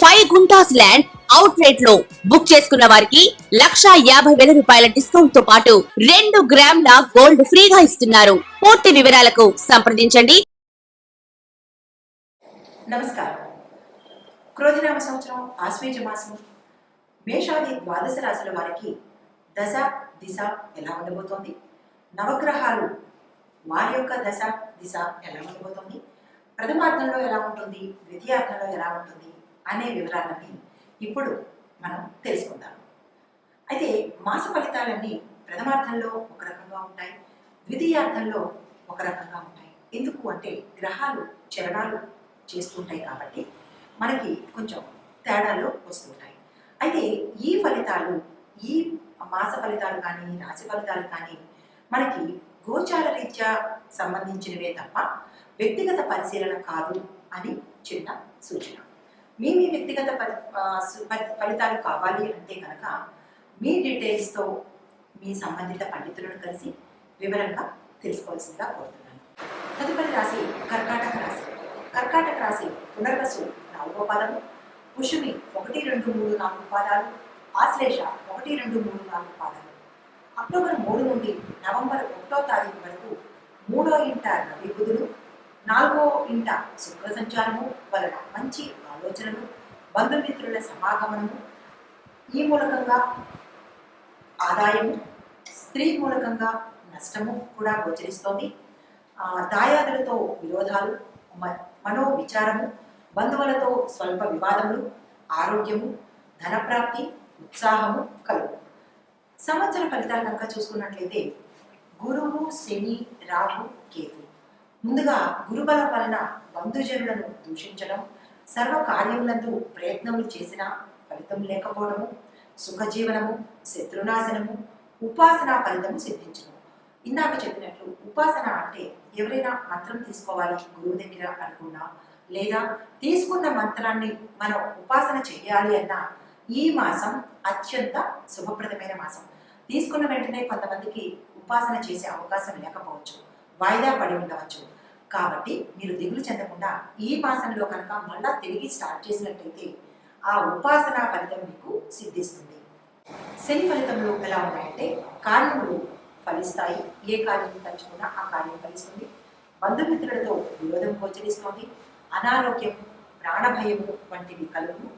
Five guntas land అవుట్ రేట్లో book చేసుకున్న వారికి లక్షా యాభై వేల రూపాయల డిస్కౌంట్తో పాటు రెండు గ్రాముల గోల్డ్ ఫ్రీగా ఇస్తున్నారు. పూర్తి వివరాలకు సంప్రదించండి. నమస్కారం. క్రోధినామ సంవత్సరం ఆశ్వేజ మాసం. మేషాది ద్వాదశ రాశుల వారికి దశ దిశ ఎలా ఉండబోతోంది? నవగ్రహాలు వారి యొక్క దశ దిశ ఎలా ఉండబోతోంది? ప్రథమార్థంలో ఎలా ఉంటుంది? ద్వితీయార్థంలో ఎలా ఉంటుంది? అనే వివరాలన్నీ ఇప్పుడు మనం తెలుసుకుందాం. అయితే మాస ఫలితాలన్నీ ప్రథమార్థంలో ఒక రకంగా ఉంటాయి ద్వితీయార్థంలో ఒక రకంగా ఉంటాయి. ఎందుకు అంటే గ్రహాలు చరణాలు చేస్తుంటాయి కాబట్టి మనకి కొంచెం తేడాలు వస్తుంటాయి అయితే ఈ ఫలితాలు ఈ మాస ఫలితాలు కానీ రాశి ఫలితాలు కానీ మనకి గోచార రీత్యా సంబంధించినవే తప్ప వ్యక్తిగత పరిశీలన కాదు అని చిన్న సూచన. మీ మీ వ్యక్తిగత ఫలితాలు కావాలి అంటే కనుక మీ డీటెయిల్స్తో మీ సంబంధిత పండితులను కలిసి వివరంగా తెలుసుకోవాల్సిందిగా కోరుతున్నాను. తదుపరి రాశి కర్కాటక రాశి. కర్కాటక రాశి పునర్వసు నాలుగో పాదము. పుషుమి ఒకటి రెండు మూడు నాలుగు పాదాలు. ఆశ్లేష ఒకటి రెండు మూడు నాలుగు పాదాలు. అక్టోబర్ మూడు నుండి నవంబర్ ఒకటో తారీఖు వరకు మూడో ఇంట రవి బుధుడు నాలుగో ఇంట సుఖ సంచారము వలన మంచి ఆలోచనలు బంధుమిత్రుల సమాగమనము. ఈ మూలకంగా ఆదాయము స్త్రీ మూలకంగా నష్టము కూడా గోచరిస్తోంది. దాయాదులతో విరోధాలు మనో విచారము బంధువులతో స్వల్ప వివాదములు ఆరోగ్యము ధనప్రాప్తి ఉత్సాహము కలుగు సంవత్సర ఫలితాలు కనుక చూసుకున్నట్లయితే గురువు శని రాహు కేతు ముందుగా గురుబల వలన బంధుజనులను దూషించడం సర్వ కార్యములందు ప్రయత్నములు చేసినా ఫలితం లేకపోవడము సుఖజీవనము శత్రునాశనము ఉపాసన ఫలితము సిద్ధించడం. ఇందాక చెప్పినట్లు ఉపాసన అంటే ఎవరైనా మంత్రం తీసుకోవాలి గురువు దగ్గర అనుకున్నా లేదా తీసుకున్న మంత్రాన్ని మనం ఉపాసన చేయాలి అన్న ఈ మాసం అత్యంత శుభప్రదమైన మాసం. తీసుకున్న వెంటనే కొంతమందికి ఉపాసన చేసే అవకాశం లేకపోవచ్చు వాయిదా పడి ఉండవచ్చు. కాబట్టి మీరు దిగులు చెందకుండా ఈ మాసంలో కనుక మళ్ళా తిరిగి స్టార్ట్ చేసినట్టయితే ఆ ఉపాసన ఫలితం మీకు సిద్ధిస్తుంది. శని ఫలితంలో ఎలా ఉన్నాయంటే కార్యములు ఫలిస్తాయి. ఏ కార్యం తలుచుకున్నా ఆ కార్యం ఫలిస్తుంది. బంధుమిత్రులతో విరోధం గోచరిస్తోంది. అనారోగ్యం ప్రాణభయము వంటివి కలుగు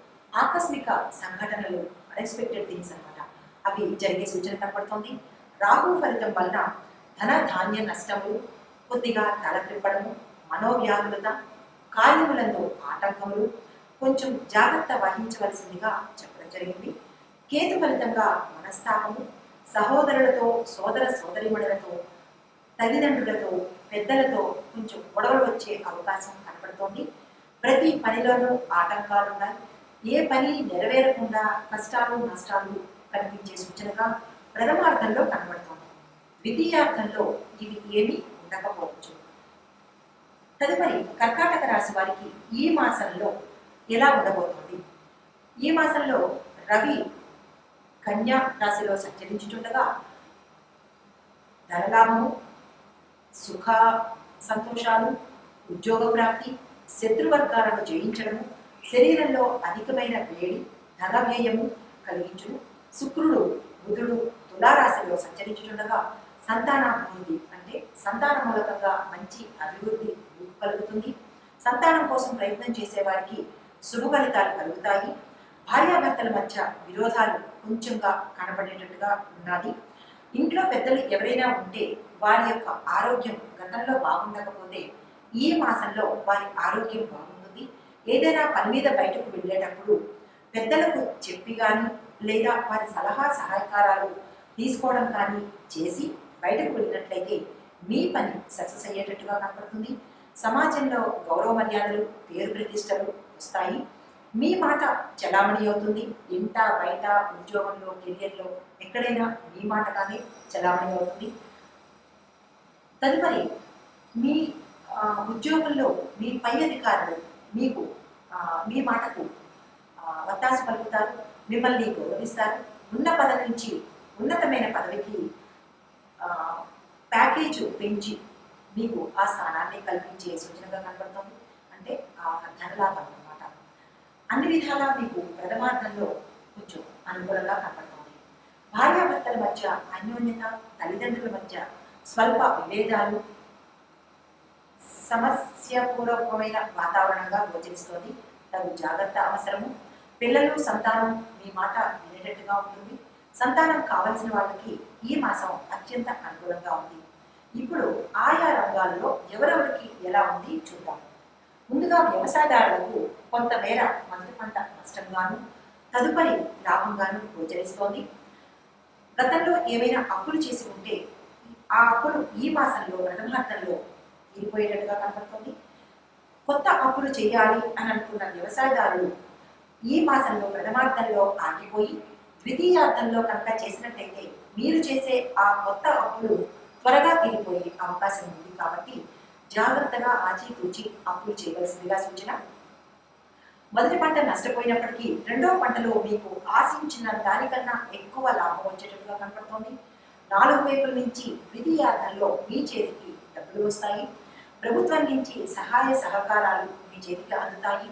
ఆకస్మిక సంఘటనలు అన్ఎక్స్పెక్టెడ్ థింగ్స్ అన్నమాట. అవి జరిగే సూచన కనపడుతోంది. రాహు ఫలితం వలన ధన ధాన్య నష్టము కొద్దిగా తలపిప్పడము మనోవ్యాకులత కార్యములందు ఆటంకములు కొంచెం జాగ్రత్త వహించవలసిందిగా చెప్పడం జరిగింది. కేతు ఫలితంగా మనస్తాపము సహోదరులతో సోదర సోదరిమణులతో తల్లిదండ్రులతో పెద్దలతో కొంచెం గొడవలు వచ్చే అవకాశం కనపడుతోంది. ప్రతి పనిలోనూ ఆటంకాలు ఉన్నాయి. ఏ పని నెరవేరకుండా కష్టాలు నష్టాలు కనిపించే సూచనగా ప్రథమార్థంలో కనబడుతోంది. ద్వితీయార్థంలో ఇవి ఏమి? ఉండకపోవచ్చు. తదుపరి కర్కాటక రాశి వారికి ఈ మాసంలో ఎలా ఉండబోతుంది? ఈ మాసంలో రవి కన్యా రాశిలో సంచరించుచుండగా ధనలాభము సుఖ సంతోషాలు ఉద్యోగ ప్రాప్తి శత్రువర్గాలను జయించడము శరీరంలో అధికమైన వేడి ధన వ్యయము కలిగించును. శుక్రుడు బుధుడు తులారాశిలో సంచరించుచుండగా సంతానాభివృద్ధి అంటే సంతాన మూలకంగా మంచి అభివృద్ధి కలుగుతుంది. సంతానం కోసం ప్రయత్నం చేసేవారికి శుభ ఫలితాలు కలుగుతాయి. భార్యాభర్తల మధ్య విరోధాలు కొంచెంగా కనబడేటట్టుగా ఉన్నది ఇంట్లో పెద్దలు ఎవరైనా ఉంటే వారి యొక్క ఆరోగ్యం గతంలో బాగుండకపోతే ఈ మాసంలో వారి ఆరోగ్యం బాగుంటుంది. ఏదైనా పని మీద బయటకు వెళ్ళేటప్పుడు పెద్దలకు చెప్పి కానీ లేదా వారి సలహా సహాయకారాలు తీసుకోవడం కానీ చేసి బయటకు వెళ్ళినట్లయితే మీ పని సక్సెస్ అయ్యేటట్టుగా కనపడుతుంది. సమాజంలో గౌరవ మర్యాదలు పేరు ప్రతిష్టలు వస్తాయి. మీ మాట చలామణి అవుతుంది. ఇంట బయట ఉద్యోగంలో కెరియర్లో ఎక్కడైనా మీ మాట కానీ చలామణి అవుతుంది. తదుపరి మీ ఉద్యోగంలో మీ పై అధికారులు మీకు మీ మాటకు ఆ, వత్తాసు పలుకుతారు మిమ్మల్ని గౌరవిస్తారు. ఉన్న పదవి నుంచి ఉన్నతమైన పదవికి ప్యాకేజ్ పెంచి మీకు ఆ స్థానాన్ని కల్పించే సూచనగా కనబడుతుంది అంటే ఆ ధనలాభం అనమాట అన్ని విధాలా మీకు ప్రథమార్థంలో కొంచెం అనుకూలంగా కనబడుతుంది భార్యాభర్తల మధ్య అన్యోన్యత తల్లిదండ్రుల మధ్య స్వల్ప విభేదాలు సమస్యపూర్వకమైన వాతావరణంగా గోచరిస్తోంది. తగు జాగ్రత్త అవసరము. పిల్లలు సంతానం మీ మాట వినేటట్టుగా ఉంటుంది. సంతానం కావలసిన వాళ్ళకి ఈ మాసం అత్యంత అనుకూలంగా ఉంది. ఇప్పుడు ఆయా రంగాల్లో ఎవరెవరికి ఎలా ఉంది చూద్దాం. ముందుగా వ్యవసాయదారులకు కొంతమేర మొదటి పంట నష్టంగాను తదుపరి లాభంగాను గోచరిస్తోంది. గతంలో ఏమైనా అప్పులు చేసి ఉంటే ఆ అప్పులు ఈ మాసంలో రథమార్థంలో తీరిపోయేటట్టుగా కనబడుతుంది కొత్త అప్పులు చేయాలి అని అనుకున్న వ్యవసాయదారులు ఈ మాసంలో ప్రథమార్థంలో ఆగిపోయి ద్వితీయార్థంలో కనుక చేసినట్టయితే మీరు చేసే ఆ కొత్త అప్పులు త్వరగా తీరిపోయే అవకాశం ఉంది కాబట్టి జాగ్రత్తగా ఆచితూచి అప్పులు చేయవలసిందిగా సూచన. మొదటి పంట నష్టపోయినప్పటికీ రెండవ పంటలో మీకు ఆశించిన దానికన్నా ఎక్కువ లాభం వచ్చేటట్టుగా కనపడుతోంది. నాలుగు వైపుల నుంచి ద్వితీయార్థంలో మీ చేతికి డబ్బులు వస్తాయి. ప్రభుత్వం నుంచి సహాయ సహకారాలు మీ చేతికి అందుతాయి.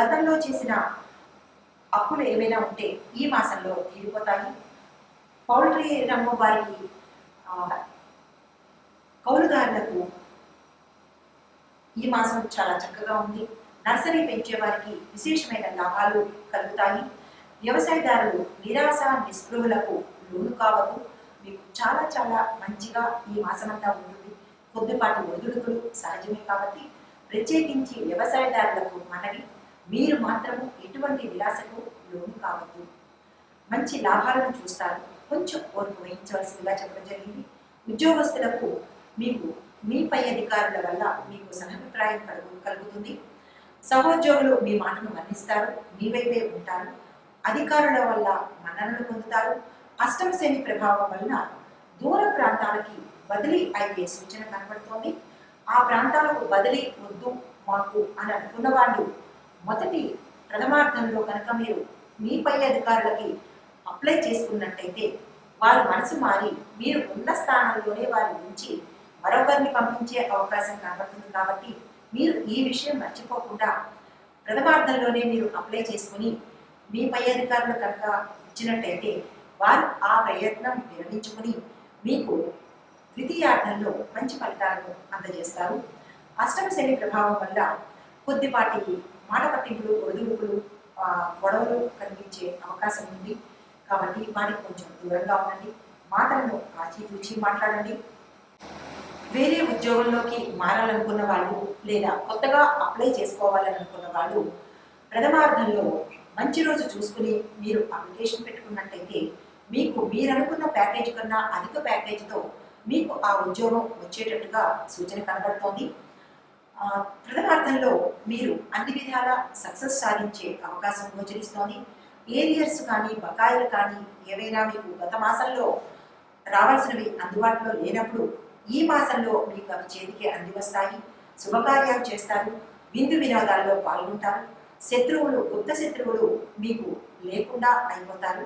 గతంలో చేసిన అప్పులు ఏమైనా ఉంటే ఈ మాసంలో తీరిపోతాయి. పౌల్ట్రీ రంగం వారికి కౌలుదారులకు ఈ మాసం చాలా చక్కగా ఉంది. నర్సరీ పెంచే వారికి విశేషమైన లాభాలు కలుగుతాయి. వ్యవసాయదారులు నిరాశ నిస్పృహులకు లోను కావదు మీకు చాలా చాలా మంచిగా ఈ మాసమంతా ఉంటుంది. కొద్దిపాటి ఒడిదుడుకులు సహజమే కాబట్టి ప్రత్యేకించి వ్యవసాయదారులకు మనవి. మీరు మాత్రము ఎటువంటి విలాసకు లోను కావద్దు. మంచి లాభాలను చూస్తారు. కొంచెం ఓర్పు వహించవలసిందిగా చెప్పడం జరిగింది. ఉద్యోగస్తులకు మీకు మీ పై అధికారుల వల్ల మీకు సహభిప్రాయం కలుగు కలుగుతుంది. సహోద్యోగులు మీ మాటను మన్నిస్తారు. మీ వైపే ఉంటారు. అధికారుల వల్ల మన్ననలు పొందుతారు. అష్టమ శని ప్రభావం వలన దూర ప్రాంతాలకి బదిలీ అయ్యే సూచన కనబడుతోంది. ఆ ప్రాంతాలకు బదిలీ వద్దు మాకు అని అనుకున్న వాళ్ళు మొదటి ప్రథమార్థంలో కనుక మీరు మీ పై అధికారులకి అప్లై చేసుకున్నట్టయితే వారు మనసు మారి మీరు ఉన్న స్థానంలోనే వారి ఉంచి మరొకరిని పంపించే అవకాశం కనబడుతుంది కాబట్టి మీరు ఈ విషయం మర్చిపోకుండా ప్రథమార్థంలోనే మీరు అప్లై చేసుకుని మీ పై అధికారులు కనుక ఇచ్చినట్టయితే వారు ఆ ప్రయత్నం విరమించుకుని మీకు ద్వితీయార్థంలో మంచి ఫలితాలను అందజేస్తారు. అష్టమ శని ప్రభావం వల్ల కొద్దిపాటి మాట పట్టింపులు ఒడిదుడుకులు గొడవలు కనిపించే అవకాశం ఉంది. కాబట్టి వాటికి కొంచెం దూరంగా ఉండండి. మాటలను ఆచితూచి మాట్లాడండి. వేరే ఉద్యోగంలోకి మారాలనుకున్న వాళ్ళు లేదా కొత్తగా అప్లై చేసుకోవాలని అనుకున్న వాళ్ళు ప్రథమార్థంలో మంచి రోజు చూసుకుని మీరు అప్లికేషన్ పెట్టుకున్నట్టయితే మీకు మీరు అనుకున్న ప్యాకేజ్ కన్నా అధిక ప్యాకేజ్తో మీకు ఆ ఉద్యోగం వచ్చేటట్టుగా సూచన కనబడుతోంది. ప్రథమార్థంలో మీరు అన్ని విధాల సక్సెస్ సాధించే అవకాశం గోచరిస్తోంది. ఏరియర్స్ కానీ బకాయిలు కానీ ఏవైనా మీకు గత మాసంలో రావాల్సినవి అందుబాటులో లేనప్పుడు ఈ మాసంలో మీకు అవి చేతికి అంది వస్తాయి శుభకార్యాలు చేస్తారు. విందు వినోదాల్లో పాల్గొంటారు. శత్రువులు గుప్త శత్రువులు మీకు లేకుండా అయిపోతారు.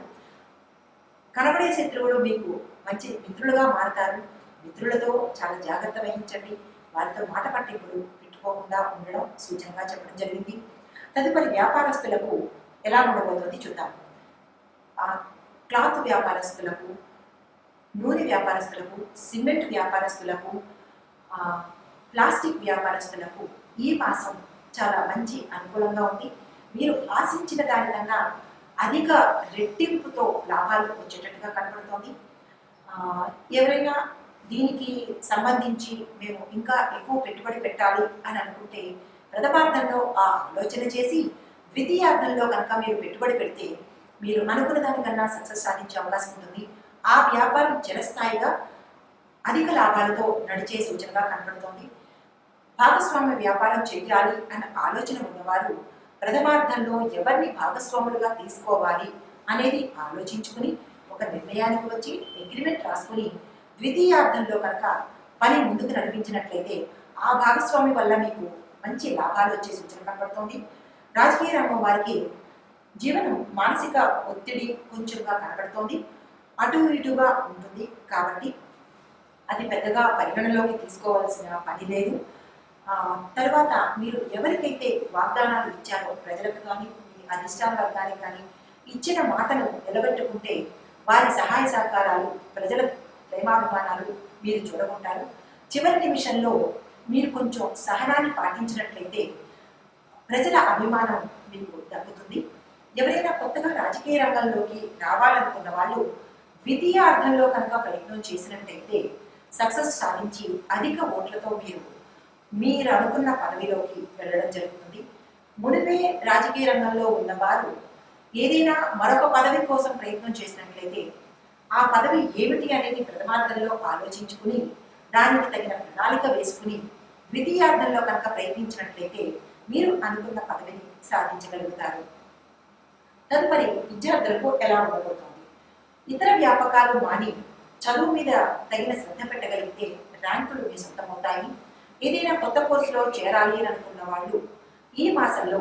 కనబడే శత్రువులు మీకు మంచి మిత్రులుగా మారతారు. మిత్రులతో చాలా జాగ్రత్త వహించండి. వారితో మాట పట్టింపులు పెట్టుకోకుండా ఉండడం సూచనగా చెప్పడం జరిగింది. తదుపరి వ్యాపారస్తులకు ఎలా ఉండబోతుంది చూద్దాం. ఆ క్లాత్ వ్యాపారస్తులకు నూనె వ్యాపారస్తులకు సిమెంట్ వ్యాపారస్తులకు ప్లాస్టిక్ వ్యాపారస్తులకు ఈ మాసం చాలా మంచి అనుకూలంగా ఉంది. మీరు ఆశించిన దానికన్నా అధిక రెట్టింపుతో లాభాలు వచ్చేటట్టుగా కనబడుతోంది ఎవరైనా దీనికి సంబంధించి మేము ఇంకా ఎక్కువ పెట్టుబడి పెట్టాలి అని అనుకుంటే ప్రథమార్థంలో ఆ ఆలోచన చేసి ద్వితీయార్థంలో కనుక మీరు పెట్టుబడి పెడితే మీరు అనుకున్న దానికన్నా సక్సెస్ సాధించే అవకాశం ఉంటుంది. ఆ వ్యాపారం జనస్థాయిగా అధిక లాభాలతో నడిచే సూచనగా కనబడుతోంది. భాగస్వామ్య వ్యాపారం చేయాలి అన్న ఆలోచన ఉన్నవారు ప్రథమార్థంలో ఎవరిని భాగస్వాములుగా తీసుకోవాలి అనేది ఆలోచించుకుని ఒక నిర్ణయానికి వచ్చి అగ్రిమెంట్ రాసుకుని ద్వితీయార్థంలో కనుక పని ముందుకు నడిపించినట్లయితే ఆ భాగస్వామి వల్ల మీకు మంచి లాభాలు వచ్చే సూచన కనబడుతోంది రాజకీయ రంగం వారికి జీవనం మానసిక ఒత్తిడి కొంచెంగా కనబడుతోంది అటు ఇటుగా ఉంటుంది కాబట్టి అది పెద్దగా పరిగణలోకి తీసుకోవాల్సిన పని లేదు. తర్వాత మీరు ఎవరికైతే వాగ్దానాలు ఇచ్చారో ప్రజలకు కానీ మీ అధిష్టాన వర్గానికి కానీ ఇచ్చిన మాటను నిలబెట్టుకుంటే వారి సహాయ సహకారాలు ప్రజలకు ప్రేమాభిమానాలు మీరు చూడకుంటారు చివరి నిమిషంలో మీరు కొంచెం సహనాన్ని పాటించినట్లయితే ప్రజల అభిమానం మీకు దక్కుతుంది. ఎవరైనా కొత్తగా రాజకీయ రంగంలోకి రావాలనుకున్న వాళ్ళు ద్వితీయ అర్థంలో కనుక ప్రయత్నం చేసినట్లయితే సక్సెస్ సాధించి అధిక ఓట్లతో మీరు మీరు అనుకున్న పదవిలోకి వెళ్ళడం జరుగుతుంది. మునిపే రాజకీయ రంగంలో ఉన్నవారు ఏదైనా మరొక పదవి కోసం ప్రయత్నం చేసినట్లయితే ఆ పదవి ఏమిటి అనేది ప్రథమార్థంలో ఆలోచించుకుని దానికి తగిన ప్రణాళిక వేసుకుని ద్వితీయార్థంలో కనుక ప్రయత్నించినట్లయితే మీరు అనుకున్న పదవిని సాధించగలుగుతారు. తదుపరి విద్యార్థులకు ఎలా ఉండబోతోంది? ఇతర వ్యాపకాలు మాని చదువు మీద తగిన శ్రద్ధ పెట్టగలిగితే ర్యాంకులు మీ సొంతమవుతాయి. ఏదైనా కొత్త కోర్సులో చేరాలి అని అనుకున్న వాళ్ళు ఈ మాసంలో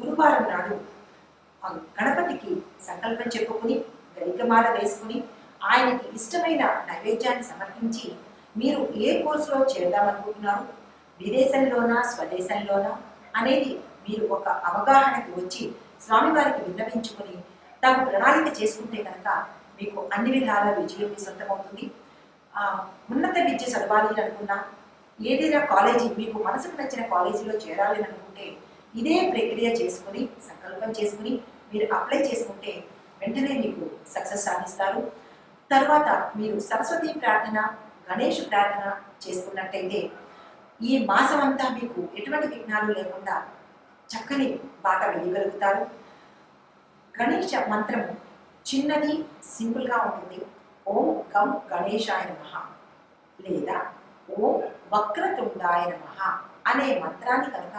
గురువారం నాడు గణపతికి సంకల్పం చెప్పుకుని గరికమాల వేసుకుని ఆయనకి ఇష్టమైన నైవేద్యాన్ని సమర్పించి మీరు ఏ కోర్సులో చేద్దామనుకుంటున్నారు విదేశంలోనా స్వదేశంలోనా? అనేది మీరు ఒక అవగాహనకి వచ్చి స్వామివారికి విన్నవించుకొని తాము ప్రణాళిక చేసుకుంటే కనుక మీకు అన్ని విధాల విజయం మీ సొంతమవుతుంది ఉన్నత విద్య చదవాలి అనుకున్నా ఏదైనా కాలేజీ మీకు మనసుకు నచ్చిన కాలేజీలో చేరాలి అనుకుంటే ఇదే ప్రక్రియ చేసుకుని సంకల్పం చేసుకుని మీరు అప్లై చేసుకుంటే వెంటనే మీకు సక్సెస్ సాధిస్తారు. తర్వాత మీరు సరస్వతి ప్రార్థన గణేష్ ప్రార్థన చేసుకున్నట్టయితే ఈ మాసం అంతా మీకు ఎటువంటి విఘ్నాలు లేకుండా చక్కని బాట వేయగలుగుతారు. గణేష మంత్రము చిన్నది సింపుల్గా ఉంటుంది. ఓం గం గణేశాయ నమ లేదా ఓం వక్రతుండాయ నమ అనే మంత్రాన్ని కనుక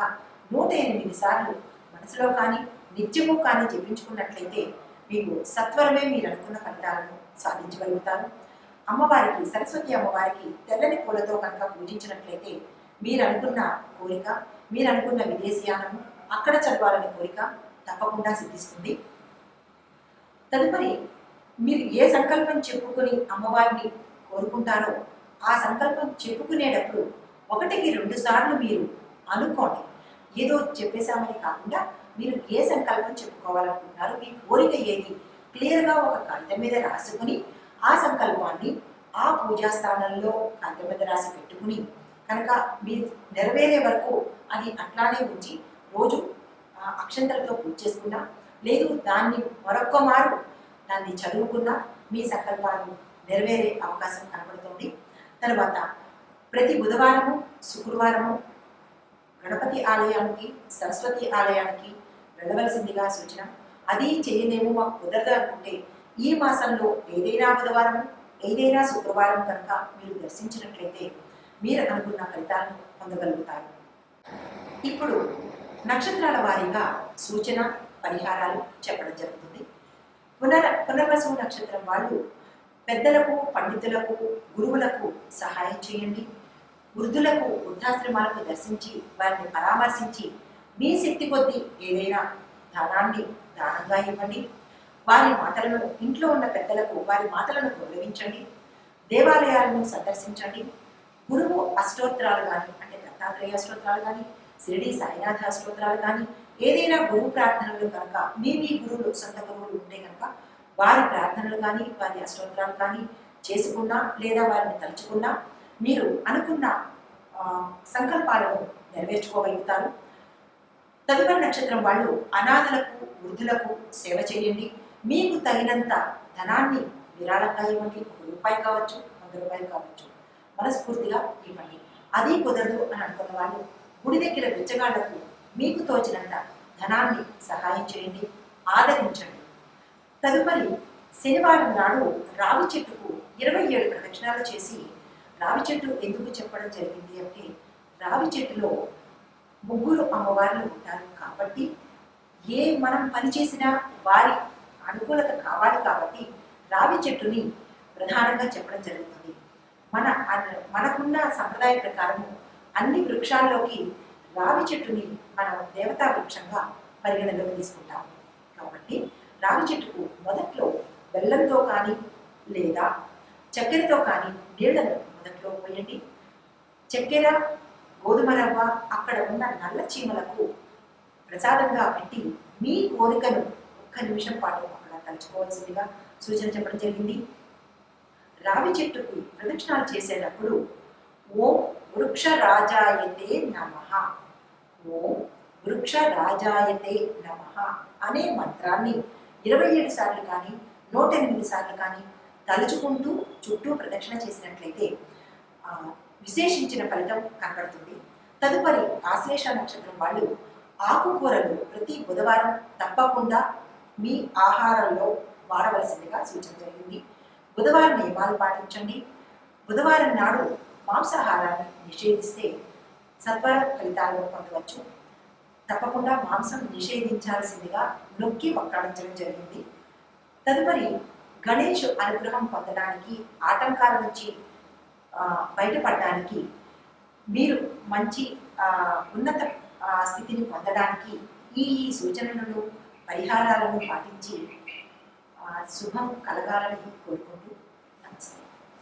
నూట ఎనిమిది సార్లు మనసులో కానీ నిత్యము కానీ జపించుకున్నట్లయితే మీకు సత్వరమే మీరు అనుకున్న ఫలితాలను సాధించగలుగుతారు. అమ్మవారికి సరస్వతి అమ్మవారికి తెల్లని పూలతో కనుక పూజించినట్లయితే మీరు అనుకున్న కోరిక మీరు అనుకున్న విదేశీయానము అక్కడ చదవాలనే కోరిక తప్పకుండా సిద్ధిస్తుంది. తదుపరి మీరు ఏ సంకల్పం చెప్పుకొని అమ్మవారిని కోరుకుంటారో ఆ సంకల్పం చెప్పుకునేటప్పుడు ఒకటికి రెండు సార్లు మీరు అనుకోండి. ఏదో చెప్పేశామని కాకుండా మీరు ఏ సంకల్పం చెప్పుకోవాలనుకుంటున్నారు మీ కోరిక ఏది? క్లియర్గా ఒక కాగితం మీద రాసుకుని ఆ సంకల్పాన్ని ఆ పూజా స్థానంలో కాగితం మీద రాసి పెట్టుకుని కనుక మీరు నెరవేరే వరకు అది అట్లానే ఉంచి రోజు అక్షంతలతో పూజ చేసుకున్నా లేదు దాన్ని మరొక్క మారు దాన్ని చదువుకున్నా మీ సంకల్పాన్ని నెరవేరే అవకాశం కనబడుతుంది తర్వాత ప్రతి బుధవారము శుక్రవారము గణపతి ఆలయానికి సరస్వతి ఆలయానికి వెళ్ళవలసిందిగా సూచన. అది చేయలేము మాకు కుదరదు అనుకుంటే ఈ మాసంలో ఏదైనా బుధవారం ఏదైనా శుక్రవారం కనుక మీరు దర్శించినట్లయితే మీరు అనుకున్న ఫలితాలను పొందగలుగుతారు. ఇప్పుడు నక్షత్రాల వారీగా సూచన పరిహారాలు చెప్పడం జరుగుతుంది. పునర్ పునర్వసు నక్షత్రం వాళ్ళు పెద్దలకు పండితులకు గురువులకు సహాయం చేయండి. వృద్ధులకు వృద్ధాశ్రమాలకు దర్శించి వారిని పరామర్శించి మీ శక్తి కొద్దీ ఏదైనా దానాన్ని దానంగా ఇవ్వండి. వారి మాటలను ఇంట్లో ఉన్న పెద్దలకు వారి మాటలను గౌరవించండి. దేవాలయాలను సందర్శించండి. గురువు అష్టోత్తరాలు కానీ అంటే దత్తాత్రేయ అష్టోత్తరాలు కానీ శిరిడి సాయినాథ అష్టోత్తరాలు కానీ ఏదైనా గురువు ప్రార్థనలు కనుక మీ మీ గురువులు సొంత గురువులు ఉంటే కనుక వారి ప్రార్థనలు కానీ వారి అష్టోత్తరాలు కానీ చేసుకున్నా లేదా వారిని తలుచుకున్నా మీరు అనుకున్న సంకల్పాలను నెరవేర్చుకోగలుగుతారు. తదుపరి నక్షత్రం వాళ్ళు అనాథలకు వృద్ధులకు సేవ చేయండి. మీకు తగినంత ధనాన్ని విరాళంగా ఇవ్వండి. ఒక రూపాయి కావచ్చు వంద రూపాయలు కావచ్చు. మనస్ఫూర్తిగా ఇవ్వండి. అది కుదరదు అని అనుకున్న వాళ్ళు గుడి దగ్గర బిచ్చగాళ్ళకు మీకు తోచినంత ధనాన్ని సహాయం చేయండి. ఆదరించండి. తదుపరి శనివారం నాడు రావి చెట్టుకు ఇరవై ఏడు ప్రదక్షిణాలు చేసి రావి చెట్టు ఎందుకు చెప్పడం జరిగింది అంటే రావి చెట్టులో ముగ్గురు అమ్మవార్లు ఉంటారు కాబట్టి ఏ మనం పని చేసినా వారి అనుకూలత కావాలి కాబట్టి రావి చెట్టుని ప్రధానంగా చెప్పడం జరుగుతుంది. మన మనకున్న సంప్రదాయ ప్రకారము అన్ని వృక్షాల్లోకి రావి చెట్టుని మనం దేవతా వృక్షంగా పరిగణలోకి తీసుకుంటాం కాబట్టి రావి చెట్టుకు మొదట్లో బెల్లంతో కానీ లేదా చక్కెరతో కానీ నీళ్ళను మొదట్లో పోయండి. చక్కెర గోధుమ రవ్వ అక్కడ ఉన్న నల్ల చీమలకు ప్రసాదంగా పెట్టి మీ కోరికను ఒక్క నిమిషం పాటు అక్కడ తలుచుకోవాల్సిందిగా సూచన చెప్పడం జరిగింది. రావి చెట్టుకు ప్రదక్షిణాలు చేసేటప్పుడు ఓం వృక్ష రాజాయతే నమ. ఓం వృక్ష రాజాయతే నమ అనే మంత్రాన్ని ఇరవై ఏడు సార్లు కానీ నూట ఎనిమిది సార్లు కానీ తలుచుకుంటూ చుట్టూ ప్రదక్షిణ చేసినట్లయితే విశేషించిన ఫలితం కనబడుతుంది. తదుపరి ఆశ్లేష నక్షత్రం వాళ్ళు ఆకుకూరలు ప్రతి బుధవారం తప్పకుండా మీ ఆహారంలో వాడవలసిందిగా సూచన జరిగింది. బుధవారం నియమాలు పాటించండి. బుధవారం నాడు మాంసాహారాన్ని నిషేధిస్తే సత్వర ఫలితాలను పొందవచ్చు. తప్పకుండా మాంసం నిషేధించాల్సిందిగా నొక్కి వక్కాడించడం జరిగింది. తదుపరి గణేష్ అనుగ్రహం పొందడానికి ఆటంకాల నుంచి బయటపడడానికి మీరు మంచి ఉన్నత స్థితిని పొందడానికి ఈ ఈ సూచనలను పరిహారాలను పాటించి శుభం కలగాలని కోరుకుంటున్నాను.